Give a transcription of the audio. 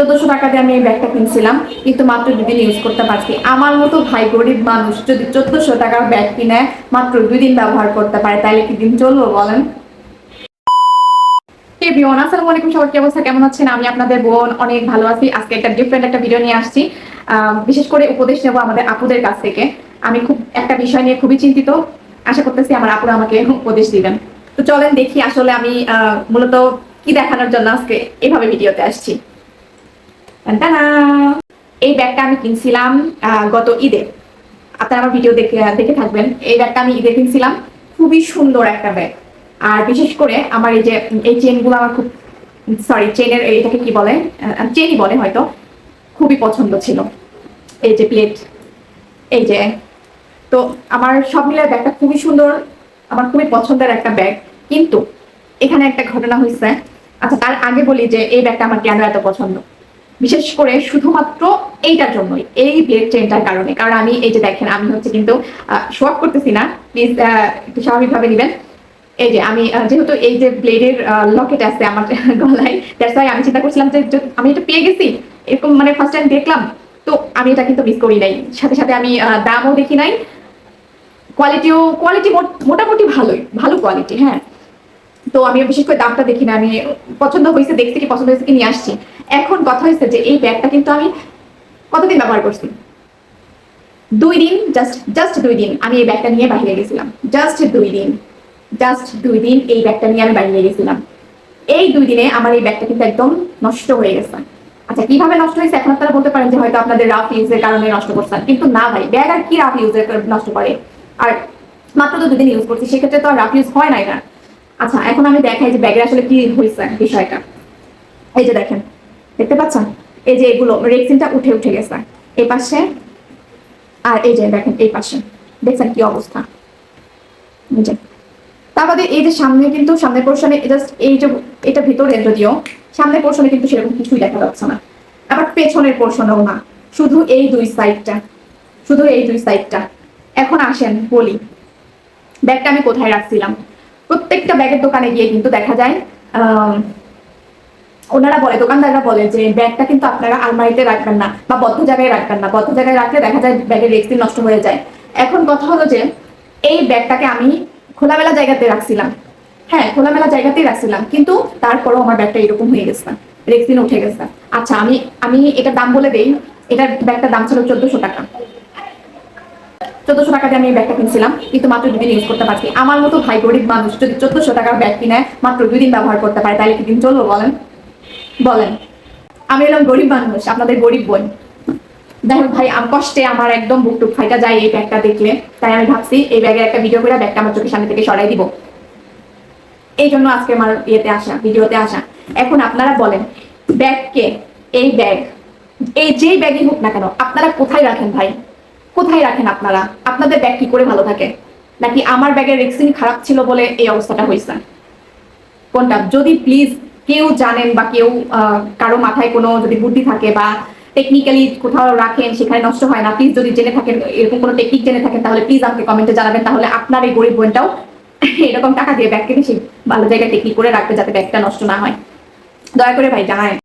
চোদ্দশো টাকা দিয়ে আমি এই ব্যাগটা কিনছিলাম, কিন্তু মাত্র দুদিন ইউজ করতে পারছি। আমার মতো ভাই গরিব মানুষ যদি চোদ্দশো টাকার ব্যাগ কিনে মাত্র দুই দিন ব্যবহার করতে পারে, তাহলে কি দিন চলবো বলেন? বোন, অনেক ভালো আছি। আজকে একটা ডিফারেন্ট একটা ভিডিও নিয়ে আসছি। বিশেষ করে উপদেশ নেব আমাদের আপুদের কাছ থেকে। আমি খুব একটা বিষয় নিয়ে খুবই চিন্তিত। আশা করতেছি আমার আপুরা আমাকে উপদেশ দিবেন। তো চলেন দেখি আসলে আমি মূলত কি দেখানোর জন্য আজকে এভাবে ভিডিওতে আসছি! এই ব্যাগটা আমি কিনছিলাম গত ঈদে। আপনারা আমার ভিডিও দেখে দেখে থাকবেন। এই ব্যাগটা আমি ঈদে কিনছিলাম। খুবই সুন্দর একটা ব্যাগ। আর বিশেষ করে আমার এই যে, এই চেনগুলো আমার খুব সরি চেনের এটাকে কি বলে? চেনই বলে হয়তো। খুবই পছন্দ ছিল। এই যে প্লেট এই যে। তো আমার সব মিলে ব্যাগটা খুবই সুন্দর, আমার খুবই পছন্দের একটা ব্যাগ। কিন্তু এখানে একটা ঘটনা হয়েছে আচ্ছা তার আগে বলি যে এই ব্যাগটা আমার কেন এত পছন্দ? বিশেষ করে শুধুমাত্র এইটার জন্যই, এই ব্লেড চেনটার কারণে। কারণ আমি এই যে দেখেন, আমি হচ্ছে কিন্তু শোয়াক করতেছি না। প্লিজ একটু স্বাভাবিকভাবে নেবেন। এই যে আমি যেহেতু এই যে ব্লেডের লকেট আছে আমার গলায় দ্যাটস ওয়াই আমি চিন্তা করছিলাম যে আমি এটা পেয়ে গেছি, এরকম মানে ফার্স্ট টাইম দেখলাম, তো আমি এটা কিন্তু মিস করি নাই। সাথে সাথে আমি দামও দেখি নাই। কোয়ালিটিও কোয়ালিটি মোটামুটি ভালোই, ভালো কোয়ালিটি হ্যাঁ। তো আমি বিশেষ করে দামটা দেখি না, আমি পছন্দ হয়েছে দেখছি কি পছন্দ হয়েছে কি নিয়ে আসছি। এখন কথা হয়েছে যে এই ব্যাগটা কিন্তু আমি কতদিন ব্যবহার করছি? দুই দিন জাস্ট জাস্ট দুই দিন আমি এই ব্যাগটা নিয়ে বাইরে গেছিলাম। জাস্ট দুই দিন জাস্ট দুই দিন এই ব্যাগটা নিয়ে আমি বাইরে গেছিলাম। এই দুই দিনে আমার এই ব্যাগটা কিন্তু একদম নষ্ট হয়ে গেছে। আচ্ছা কীভাবে নষ্ট হয়েছে এখন আপনারা বলতে পারেন যে হয়তো আপনাদের রাফ ইউজের কারণে নষ্ট করছেন, কিন্তু না ভাই, ব্যাগ আর কি রাফ ইউজের নষ্ট করে? আর মাত্র তো দুদিন ইউজ করছি, সেক্ষেত্রে তো আর রাফ ইউজ হয় না। আচ্ছা এখন আমি দেখাই যে ব্যাগের আসলে কি হয়েছে বিষয়টা। এই যে দেখেন, দেখতে পাচ্ছেন? এই যে এগুলো রেক্সিনটা উঠে উঠে গেছে। এই পাশে আর এই যে দেখেন, এই পাশে। দেখছেন কি অবস্থা? তার বাদে এই যে সামনে কিন্তু সামনের পোর্শনে জাস্ট এই যে, এটা ভিতরে যদিও সামনের পোর্শনে কিন্তু সেরকম কিছুই দেখা যাচ্ছে না। আবার পেছনের পোর্শনেও না। শুধু এই দুই সাইডটা শুধু এই দুই সাইডটা এখন আসেন বলি, ব্যাগটা আমি কোথায় রাখছিলাম? প্রত্যেকটা ব্যাগের দোকানে গিয়ে কিন্তু দেখা যায় ওনারা বলে, দোকানদাররা বলে যে ব্যাগটা কিন্তু আপনারা আলমারিতে রাখবেন না বা বদ্ধ জায়গায় রাখবেন না। বদ্ধ জায়গায় রাখলে দেখা যায় ব্যাগের রেক্সিন নষ্ট হয়ে যায়। এখন কথা হলো যে এই ব্যাগটাকে আমি খোলামেলা জায়গাতে রাখছিলাম। হ্যাঁ খোলামেলা জায়গাতেই রাখছিলাম, কিন্তু তারপরও আমার ব্যাগটা এরকম হয়ে গেছে, রেক্সিন উঠে গেছে। আচ্ছা আমি আমি এটার দাম বলে দেই, এটার ব্যাগটার দাম ছিল চোদ্দশো টাকা। চোদ্দশো টাকা দিয়ে আমি ব্যাগটা কিনছিলাম, কিন্তু মাত্র দুদিন ইউজ করতে পারছি। আমার মতো ভাই গরিব মানুষ যদি চোদ্দশো টাকার ব্যাগ কিনে মাত্র দুই দিন ব্যবহার করতে পারে, তাহলে কি দিন চলবো বলেন? বলেন। আমি এরকম গরিব মানুষ, আপনাদের গরিব বোন। দেখো ভাই কষ্টে আমার একদম বুক টুক ফাইটা যায় এই ব্যাগটা দেখলে। তাই আমি ভাবছি এই ব্যাগের একটা ভিডিও করে ব্যাগটা আমার চোখের সামনে থেকে সরাই দিব। এই জন্য আজকে আমার ইয়েতে আসা, ভিডিওতে আসা। এখন আপনারা বলেন, ব্যাগকে, এই ব্যাগ, এই যেই ব্যাগই হোক না কেন, আপনারা কোথায় রাখেন ভাই? কোথায় রাখেন আপনারা? আপনাদের ব্যাগ কি করে ভালো থাকে? নাকি আমার ব্যাগের রেক্সিন খারাপ ছিল বলে এই অবস্থাটা হয়েছে? কোনটা? যদি প্লিজ কেউ জানেন বা কেউ কারও মাথায় কোনো যদি বুদ্ধি থাকে বা টেকনিক্যালি কোথাও রাখেন, সেখানে নষ্ট হয় না প্লিজ যদি জেনে থাকেন, এরকম কোনো টেকনিক জেনে থাকেন, তাহলে প্লিজ আমাকে কমেন্টে জানাবেন, তাহলে আপনার এই গরিব বোনটাও এরকম টাকা দিয়ে ব্যাগ কিনে সেই ভালো জায়গায় টেকনিক করে রাখবে যাতে ব্যাগটা নষ্ট না হয়। দয়া করে ভাই জানায়